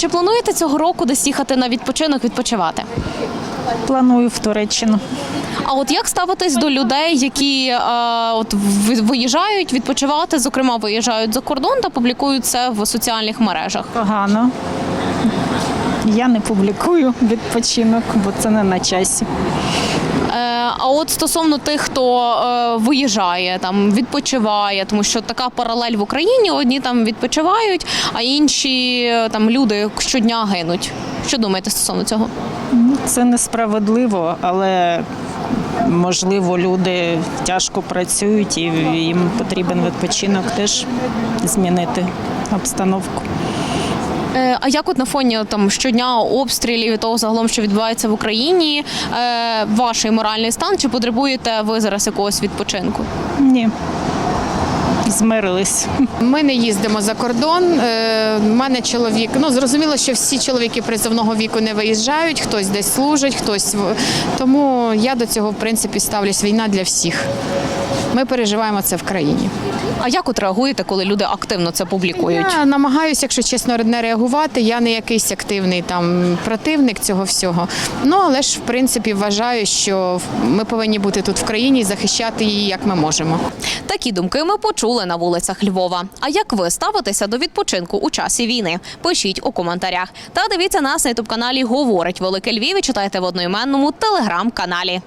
Чи плануєте цього року десь їхати на відпочинок відпочивати? Планую в Туреччину. А от як ставитись до людей, які е, от ви- виїжджають відпочивати, зокрема виїжджають за кордон та публікують це в соціальних мережах? Погано. Я не публікую відпочинок, бо це не на часі. А от стосовно тих, хто е, виїжджає, там відпочиває, тому що така паралель в Україні: одні там відпочивають, а інші е, там люди щодня гинуть. Що думаєте стосовно цього? Ну, Це несправедливо, але можливо люди тяжко працюють і їм потрібен відпочинок теж змінити обстановку. Е, А як от на фоні там щодня обстрілів і того загалом, що відбувається в Україні, е, ваш моральний стан? Чи потребуєте ви зараз якогось відпочинку? Ні. Змирились. Ми не їздимо за кордон. Е, У мене чоловік. Ну зрозуміло, що всі чоловіки призовного віку не виїжджають, хтось десь служить, хтось в- тому я до цього в принципі ставлюсь війна для всіх. Ми переживаємо це в країні. А як от реагуєте, коли люди активно це публікують? Я намагаюся, якщо чесно, не реагувати. Я не якийсь активний там противник цього всього. Ну але ж в принципі вважаю, що ми повинні бути тут в країні і захищати її як ми можемо. Такі думки ми почули на вулицях Львова. А як ви ставитеся до відпочинку у часі війни? Пишіть у коментарях. Та дивіться нас на ютуб каналі Говорить Велике Львів і читайте в одноіменному телеграм-каналі.